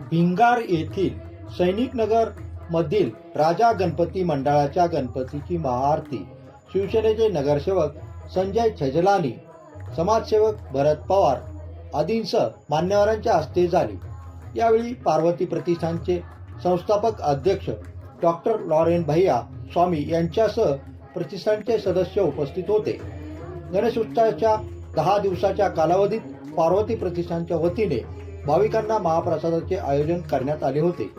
भिंगार येथील सैनिकनगर मधील राजा गणपती मंडळाच्या गणपतीची महाआरती. शिवसेनेचे नगरसेवक संजय छजलानी समाजसेवक भरत पवार आदींसह मान्यवरांच्या हस्ते झाली. यावेळी पार्वती प्रतिष्ठानचे संस्थापक अध्यक्ष डॉक्टर लॉरेन भैया स्वामी यांच्यासह प्रतिष्ठानचे सदस्य उपस्थित होते. गणेशोत्सवाच्या दहा दिवसाच्या कालावधीत पार्वती प्रतिष्ठानच्या वतीने भाविकांना महाप्रसादाचे आयोजन करण्यात आले होते.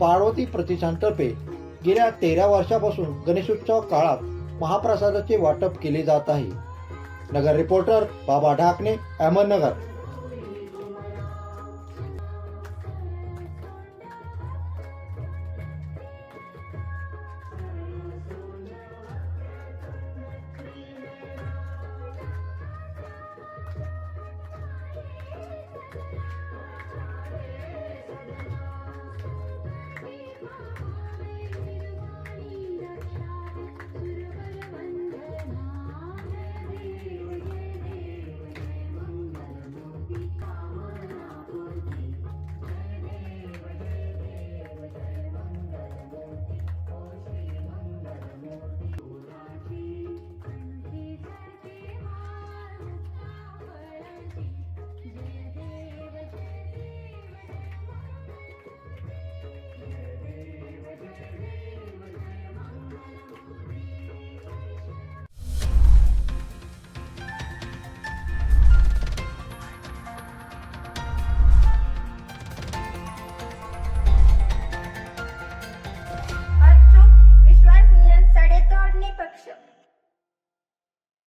पार्वती प्रतिष्ठानतर्फे गेल्या तेरा वर्षापासून गणेशोत्सव काळात महाप्रसादाचे वाटप केले जात आहे. नगर रिपोर्टर बाबा ढाकणे अहमदनगर. Пока.